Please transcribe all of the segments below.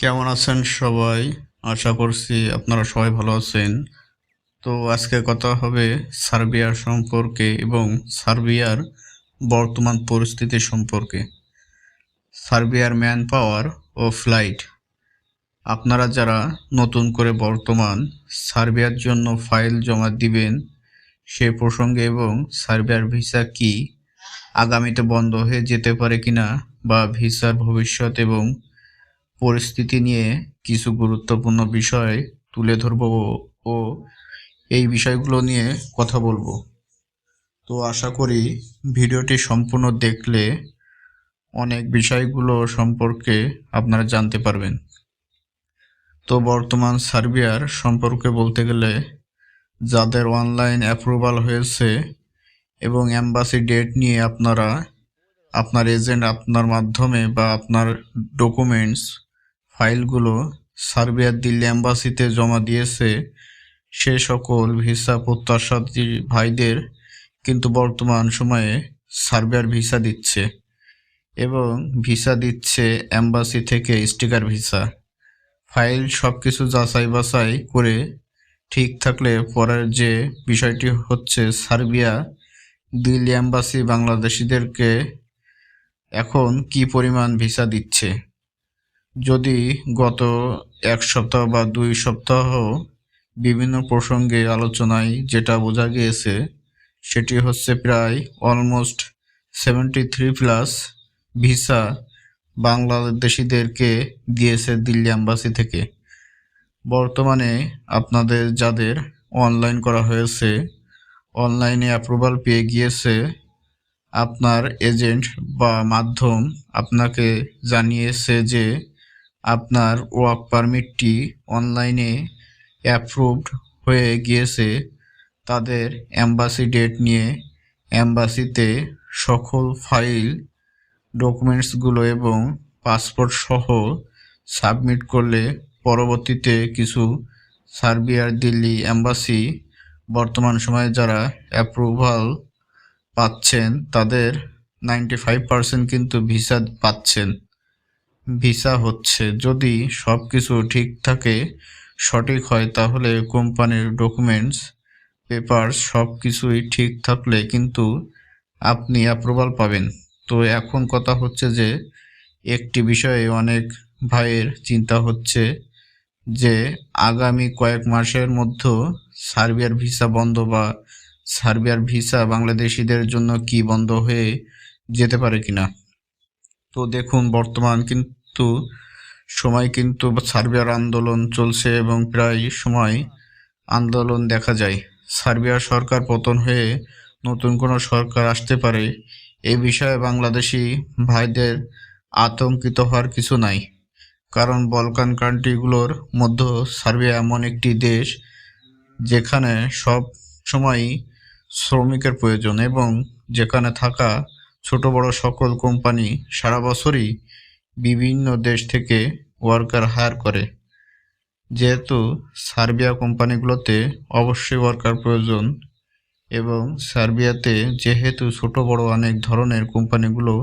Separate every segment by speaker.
Speaker 1: কেমন আছেন সবাই? আশা করছি আপনারা সবাই ভালো আছেন। তো আজকে কথা হবে সার্বিয়ার সম্পর্কে এবং সার্বিয়ার বর্তমান পরিস্থিতি সম্পর্কে। সার্বিয়ার ম্যান পাওয়ার ও ফ্লাইট। আপনারা যারা নতুন করে বর্তমান সার্বিয়ার জন্য ফাইল জমা দিবেন, সে প্রসঙ্গে এবং সার্বিয়ার ভিসা কি, আগামীতে বন্ধ হয়ে যেতে পারে কিনা বা ভিসার ভবিষ্যৎ এবং পরিস্থিতি নিয়ে কিছু গুরুত্বপূর্ণ বিষয় তুলে ধরব ও এই বিষয়গুলো নিয়ে কথা বলব। তো আশা করি ভিডিওটি সম্পূর্ণ দেখলে অনেক বিষয়গুলো সম্পর্কে আপনারা জানতে পারবেন। তো বর্তমান সার্বিয়ার সম্পর্কে বলতে গেলে যাদের অনলাইন অ্যাপ্রুভাল হয়েছে এবং অ্যাম্বাসি ডেট নিয়ে আপনারা আপনার এজেন্ট আপনার মাধ্যমে বা আপনার ডকুমেন্টস ফাইলগুলো সার্বিয়ার দিল্লি অ্যাম্বাসিতে জমা দিয়েছে সে সকল ভিসা প্রত্যাশার্থী ভাইদের কিন্তু বর্তমান সময়ে সার্বিয়ার ভিসা দিচ্ছে এবং ভিসা দিচ্ছে অ্যাম্বাসি থেকে স্টিকার ভিসা। ফাইল সব কিছু যাচাই বাছাই করে ঠিক থাকলে পরের যে বিষয়টি হচ্ছে সার্বিয়া দিল্লি অ্যাম্বাসি বাংলাদেশিদেরকে এখন কি পরিমাণ ভিসা দিচ্ছে? যদি গত এক সপ্তাহ বা দুই সপ্তাহ বিভিন্ন প্রসঙ্গে আলোচনায় যেটা বোঝা গিয়েছে, সেটি হচ্ছে প্রায় almost seventy three plus visa বাংলাদেশিদেরকে দিয়েছে দিল্লি অ্যাম্বাসি থেকে। বর্তমানে আপনাদের যাদের অনলাইন করা হয়েছে অনলাইনে অ্যাপ্রুভাল পেয়ে গিয়েছে, আপনার এজেন্ট বা মাধ্যম আপনাকে জানিয়েছে যে আপনার ওয়ার্ক পারমিটটি অনলাইনে অ্যাপ্রুভড হয়ে গিয়েছে। তাদের অ্যাম্বাসি ডেট নিয়ে অ্যাম্বাসিতে সকল ফাইল, ডকুমেন্টসগুলো এবং পাসপোর্ট সহ সাবমিট করলে পরবর্তীতে কিছু সার্বিয়ার দিল্লি অ্যাম্বাসি বর্তমান সময়ে যারা অ্যাপ্রুভাল পাচ্ছেন তাদের নাইনটি ফাইভ পার্সেন্ট কিন্তু ভিসা পাচ্ছেন। ভিসা হচ্ছে। যদি সব কিছু ঠিক থাকে, সঠিক হয়, তাহলে কোম্পানির ডকুমেন্টস পেপারস সব কিছুই ঠিক থাকলে কিন্তু আপনি অ্যাপ্রুভাল পাবেন। তো এখন কথা হচ্ছে যে, একটি বিষয়ে অনেক ভাইয়ের চিন্তা হচ্ছে যে, আগামী কয়েক মাসের মধ্যে সার্বিয়ার ভিসা বন্ধ বা সার্বিয়ার ভিসা বাংলাদেশিদের জন্য কি বন্ধ হয়ে যেতে পারে কিনা। তো দেখুন, বর্তমান কিন্তু সময় কিন্তু সার্বিয়ার আন্দোলন চলছে এবং প্রায় সময় আন্দোলন দেখা যায়। সার্বিয়ার সরকার পতন হয়ে নতুন কোনো সরকার আসতে পারে এই বিষয়ে বাংলাদেশি ভাইদের আতঙ্কিত হওয়ার কিছু নাই। কারণ বলকান কান্ট্রিগুলোর মধ্যে সার্বিয়া এমন একটি দেশ যেখানে সব সময়ই শ্রমিকের প্রয়োজন এবং যেখানে থাকা ছোট বড় সকল কোম্পানি সারা বছরই বিভিন্ন দেশ থেকে ওয়ার্কার হায়ার করে। যেহেতু সার্বিয়া কোম্পানিগুলোতে অবশ্যই ওয়ার্কার প্রয়োজন এবং সার্বিয়াতে যেহেতু ছোট বড় অনেক ধরনের কোম্পানিগুলো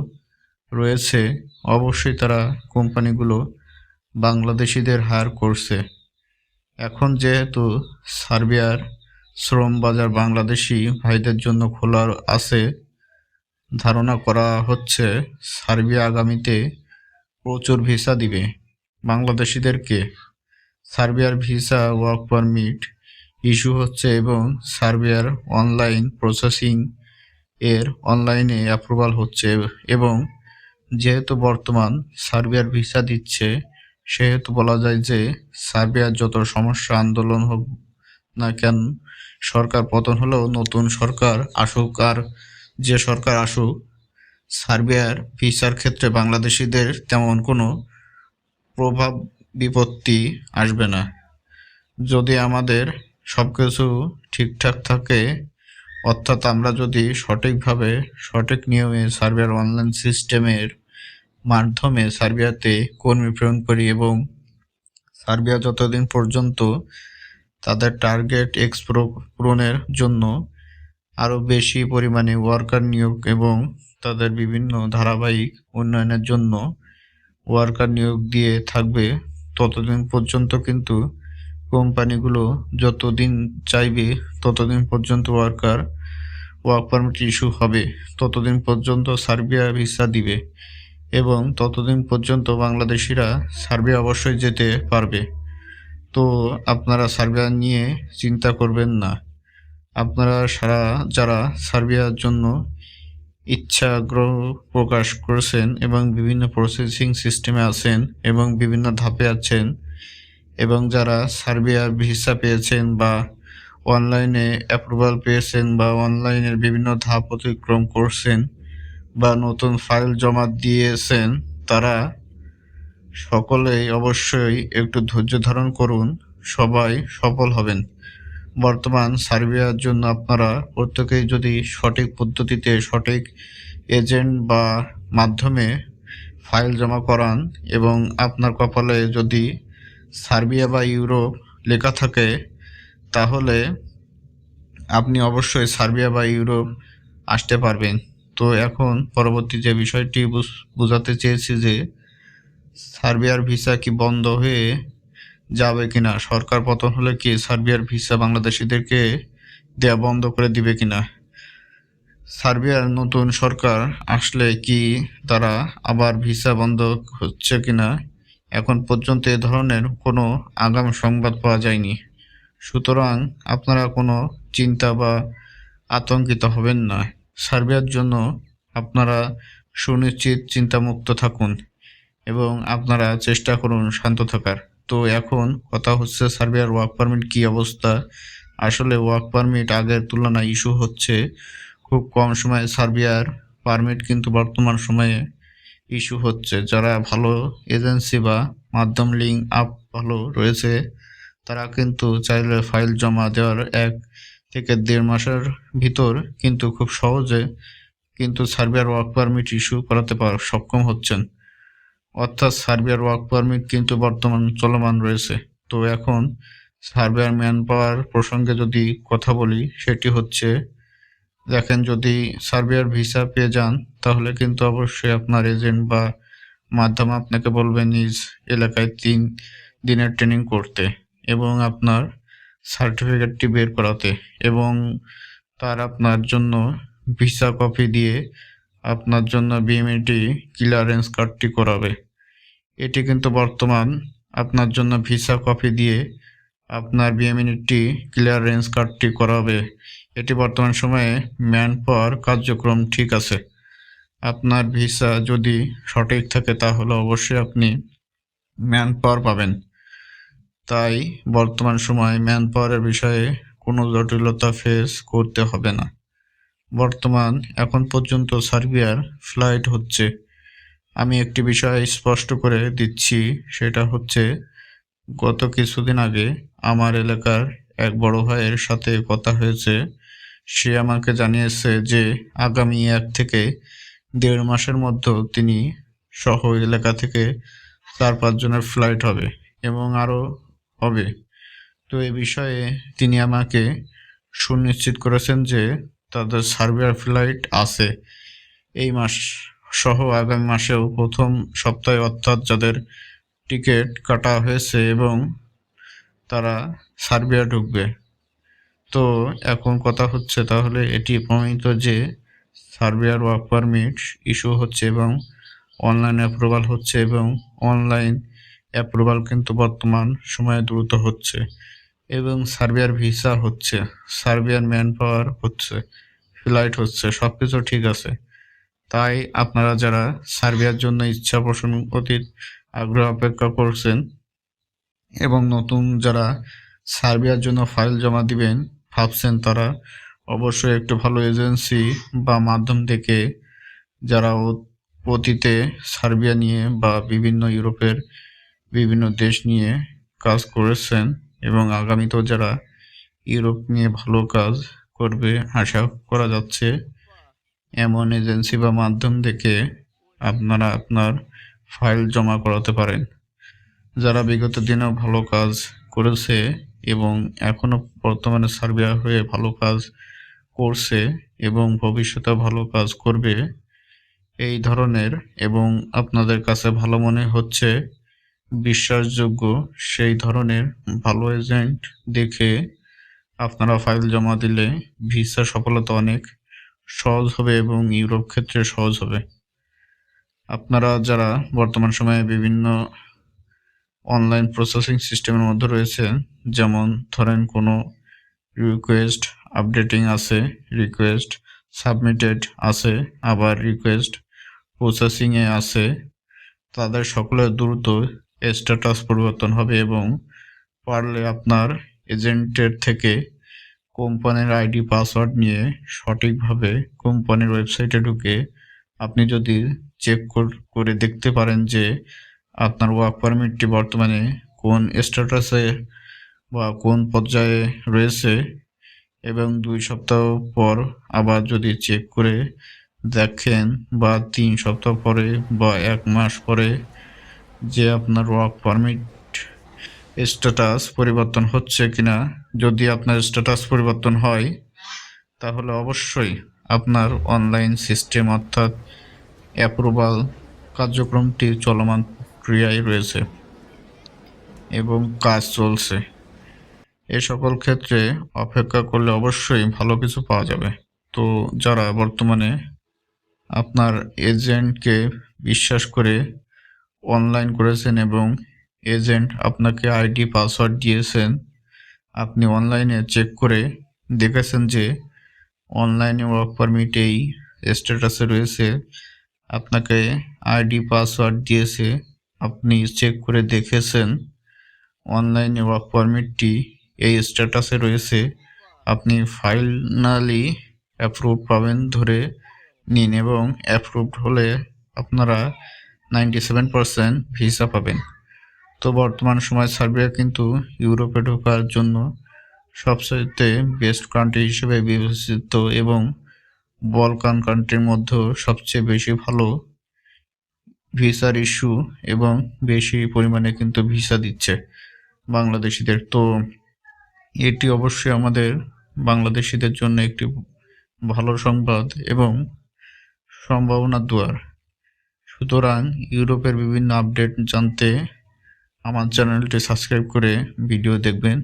Speaker 1: রয়েছে, অবশ্যই তারা কোম্পানিগুলো বাংলাদেশিদের হায়ার করছে। এখন যেহেতু সার্বিয়ার শ্রম বাজার বাংলাদেশি ভাইদের জন্য খোলা আছে ধারণা করা হচ্ছে সার্বিয়া আগামীতে প্রচুর ভিসা দিবে। বাংলাদেশিদেরকে সার্বিয়ার ভিসা ওয়ার্ক পারমিট ইস্যু হচ্ছে এবং সার্বিয়ার অনলাইন প্রসেসিং এর অনলাইনে অ্যাপ্রুভাল হচ্ছে এবং যেহেতু বর্তমান সার্বিয়ার ভিসা দিচ্ছে, সেহেতু বলা যায় যে সার্বিয়ার যত সমস্যা আন্দোলন হোক না কেন, সরকার পতন হলেও নতুন সরকার আসুক আর যে সরকার আসুক, সার্বিয়ার ভিসার ক্ষেত্রে বাংলাদেশিদের তেমন কোনো প্রভাব বিপত্তি আসবে না। যদি আমাদের সব কিছু ঠিকঠাক থাকে, অর্থাৎ আমরা যদি সঠিকভাবে, সঠিক নিয়মে সার্বিয়ার অনলাইন সিস্টেমের মাধ্যমে সার্বিয়াতে কর্মী প্রেরণ করি এবং সার্বিয়া যতদিন পর্যন্ত তাদের টার্গেট এক্সপ্রো পূরণের জন্য আরও বেশি পরিমাণে ওয়ার্কার নিয়োগ এবং তাদের বিভিন্ন ধারাবাহিক উন্নয়নের জন্য ওয়ার্কার নিয়োগ দিয়ে থাকবে ততদিন পর্যন্ত কিন্তু কোম্পানিগুলো যতদিন চাইবে ততদিন পর্যন্ত ওয়ার্কার ওয়ার্ক পারমিট ইস্যু হবে। ততদিন পর্যন্ত সার্বিয়া ভিসা দিবে এবং ততদিন পর্যন্ত বাংলাদেশিরা সার্বিয়া অবশ্যই যেতে পারবে। তো আপনারা সার্বিয়া নিয়ে চিন্তা করবেন না। আপনারা সারা, যারা সার্বিয়ার জন্য ইচ্ছা আগ্রহ প্রকাশ করেছেন এবং বিভিন্ন প্রসেসিং সিস্টেমে আছেন এবং বিভিন্ন ধাপে আছেন এবং যারা সার্বিয়ার ভিসা পেয়েছেন বা অনলাইনে অ্যাপ্রুভাল পেয়েছেন বা অনলাইনের বিভিন্ন ধাপ অতিক্রম করছেন বা নতুন ফাইল জমা দিয়েছেন, তারা সকলেই অবশ্যই একটু ধৈর্য ধারণ করুন, সবাই সফল হবেন। বর্তমান সার্বিয়ার জন্য আপনারা প্রত্যেকেই যদি সঠিক পদ্ধতিতে সঠিক এজেন্ট বা মাধ্যমে ফাইল জমা করান এবং আপনার কপালে যদি সার্বিয়া বা ইউরোপ লেখা থাকে, তাহলে আপনি অবশ্যই সার্বিয়া বা ইউরোপ আসতে পারবেন। তো এখন পরবর্তী যে বিষয়টি বুঝ- বোঝাতে চেয়েছি যে সার্বিয়ার ভিসা কি বন্ধ হয়ে যাবে কিনা? সরকার পতন হলে কি সার্বিয়ার ভিসা বাংলাদেশিদেরকে দেয়া বন্ধ করে দিবে কিনা? সার্বিয়ার নতুন সরকার আসলে কি তারা আবার ভিসা বন্ধ হচ্ছে কিনা? এখন পর্যন্ত এ ধরনের কোনো আগাম সংবাদ পাওয়া যায়নি। সুতরাং আপনারা কোনো চিন্তা বা আতঙ্কিত হবেন না। সার্বিয়ার জন্য আপনারা সুনিশ্চিত চিন্তামুক্ত থাকুন এবং আপনারা চেষ্টা করুন শান্ত থাকার। তো এখন কথা হচ্ছে, সার্বিয়ার ওয়ার্ক পারমিট কী অবস্থা? আসলে ওয়ার্ক পারমিট আগের তুলনায় ইস্যু হচ্ছে খুব কম সময়ে সার্বিয়ার পারমিট কিন্তু বর্তমান সময়ে ইস্যু হচ্ছে। যারা ভালো এজেন্সি বা মাধ্যম লিঙ্ক আপ ভালো রয়েছে, তারা কিন্তু চাইলে ফাইল জমা দেওয়ার এক থেকে দেড় মাসের ভিতর কিন্তু খুব সহজে কিন্তু সার্বিয়ার ওয়ার্ক পারমিট ইস্যু করাতে পার সক্ষম হচ্ছেন। অর্থাৎ সার্বিয়ার ওয়ার্ক পারমিট কিন্তু বর্তমান চলমান রয়েছে। তো এখন সার্বিয়ার ম্যান পাওয়ার প্রসঙ্গে যদি কথা বলি, সেটি হচ্ছে, দেখেন যদি সার্বিয়ার ভিসা পেয়ে যান, তাহলে কিন্তু অবশ্যই আপনার এজেন্ট বা মাধ্যম আপনাকে বলবে নিজ এলাকায় তিন দিনের ট্রেনিং করতে এবং আপনার সার্টিফিকেটটি বের করাতে এবং তার আপনার জন্য ভিসা কপি দিয়ে আপনার জন্য বিএমইটি ক্লিয়ারেন্স কার্ডটি করাবে। এটি কিন্তু বর্তমান আপনার জন্য ভিসা কপি দিয়ে আপনার বিএমইটি ক্লিয়ারেন্স কার্ডটি করাবে। এটি বর্তমান সময়ে ম্যান পাওয়ার কার্যক্রম ঠিক আছে। আপনার ভিসা যদি সঠিক থাকে তাহলে অবশ্যই আপনি ম্যান পাওয়ার পাবেন। তাই বর্তমান সময়ে ম্যান পাওয়ারের বিষয়ে কোনো জটিলতা ফেস করতে হবে না। বর্তমান, এখন পর্যন্ত সার্বিয়ার ফ্লাইট হচ্ছে। আমি একটি বিষয় স্পষ্ট করে দিচ্ছি, সেটা হচ্ছে গত কিছুদিন আগে আমার এলাকার এক বড় ভাইয়ের সাথে কথা হয়েছে। সে আমাকে জানিয়েছে যে আগামী এক থেকে দেড় মাসের মধ্যে তিনি সহ এলাকা থেকে চার পাঁচজনের ফ্লাইট হবে এবং আরও হবে। তো এ বিষয়ে তিনি আমাকে সুনিশ্চিত করেছেন যে তাদের সার্বিয়ার ফ্লাইট আছে। এই মাস সহ আগামী মাসেও প্রথম সপ্তাহে অর্থাৎ যাদের টিকিট কাটা হয়েছে এবং তারা সার্বিয়া ঢুকবে। তো এখন কথা হচ্ছে তাহলে এটি প্রমাণিত যে সার্বিয়ার ওয়ার্ক পারমিট ইস্যু হচ্ছে এবং অনলাইন অ্যাপ্রুভাল হচ্ছে এবং অনলাইন অ্যাপ্রুভাল কিন্তু বর্তমান সময়ে দ্রুত হচ্ছে এবং সার্বিয়ার ভিসা হচ্ছে, সার্বিয়ার ম্যান পাওয়ার হচ্ছে, ফ্লাইট হচ্ছে সব কিছু ঠিক আছে। তাই আপনারা যারা সার্বিয়ার জন্য ইচ্ছা পোষণ অতীত আগ্রহ অপেক্ষা করছেন এবং নতুন যারা সার্বিয়ার জন্য ফাইল জমা দিবেন ভাবছেন তারা অবশ্যই একটু ভালো এজেন্সি বা মাধ্যম থেকে যারা অতীতে সার্বিয়া নিয়ে বা বিভিন্ন ইউরোপের বিভিন্ন দেশ নিয়ে কাজ করেছেন এবং আগামীতেও যারা ইউরোপ নিয়ে ভালো কাজ করবে, আশা করা যাচ্ছে এমন এজেন্সি বা মাধ্যম থেকে আপনারা আপনার ফাইল জমা করাতে পারেন। যারা বিগত দিনেও ভালো কাজ করেছে এবং এখনও বর্তমানে সার্বিয়া হয়ে ভালো কাজ করছে এবং ভবিষ্যতে ভালো কাজ করবে, এই ধরনের এবং আপনাদের কাছে ভালো মনে হচ্ছে, বিশ্বাসযোগ্য সেই ধরনের ভালো এজেন্ট দেখে আপনারা ফাইল জমা দিলে ভিসা সফলতা অনেক সহজ হবে এবং ইউরোপ ক্ষেত্রে সহজ হবে। আপনারা যারা বর্তমান সময়ে বিভিন্ন অনলাইন প্রসেসিং সিস্টেমের মধ্যে রয়েছে যেমন ধরেন কোনো রিকোয়েস্ট আপডেটিং আছে রিকোয়েস্ট সাবমিটেড আছে, আবার রিকোয়েস্ট প্রসেসিংয়ে আছে, তাদের সকলের দ্রুত স্ট্যাটাস পরিবর্তন হবে এবং পারলে আপনার এজেন্টের থেকে কোম্পানির আইডি, পাসওয়ার্ড নিয়ে সঠিকভাবে কোম্পানির ওয়েবসাইটে ঢুকে আপনি যদি চেক করে দেখতে পারেন যে আপনার ওয়ার্ক পারমিটটি বর্তমানে কোন স্ট্যাটাসে বা কোন পর্যায়ে রয়েছে এবং দুই সপ্তাহ পর আবার যদি চেক করে দেখেন বা তিন সপ্তাহ পরে বা এক মাস পরে যে আপনার ওয়ার্ক পারমিট স্ট্যাটাস পরিবর্তন হচ্ছে কিনা, যদি আপনার স্ট্যাটাস পরিবর্তন হয়, তাহলে অবশ্যই আপনার অনলাইন সিস্টেম অর্থাৎ অ্যাপ্রুভাল কার্যক্রমটি চলমান ক্রিয়ায় রয়েছে এবং কাজ চলছে। এ সকল ক্ষেত্রে অপেক্ষা করলে অবশ্যই ভালো কিছু পাওয়া যাবে। তো যারা বর্তমানে আপনার এজেন্টকে বিশ্বাস করে অনলাইন করেছেন এবং এজেন্ট আপনাকে আইডি পাসওয়ার্ড দিয়েছেন। আপনি অনলাইনে চেক করে দেখেছেন যে অনলাইনে ওয়ার্ক পারমিট এই স্ট্যাটাসে রয়েছে। আপনাকে আইডি পাসওয়ার্ড দিয়েছে। আপনি চেক করে দেখেছেন। অনলাইনে ওয়ার্ক পারমিটটি এই স্ট্যাটাসে রয়েছে। আপনি ফাইনালি অ্যাপ্রুভ পাবেন ধরে নিন এবং অ্যাপ্রুভড হলে আপনারা নাইনটি সেভেন পারসেন্ট ভিসা পাবেন। তো বর্তমান সময় সার্বিয়া কিন্তু ইউরোপে ঢোকার জন্য সবচাইতে বেস্ট কান্ট্রি হিসেবে বিবেচিত এবং বলকান কান্ট্রির মধ্যেও সবচেয়ে বেশি ভালো ভিসার ইস্যু এবং বেশি পরিমাণে কিন্তু ভিসা দিচ্ছে বাংলাদেশিদের। তো এটি অবশ্যই আমাদের বাংলাদেশিদের জন্য একটি ভালো সংবাদ এবং সম্ভাবনার দুয়ার। সুতরাং ইউরোপের বিভিন্ন আপডেট জানতে আমার চ্যানেলটি সাবস্ক্রাইব করে ভিডিও দেখবেন।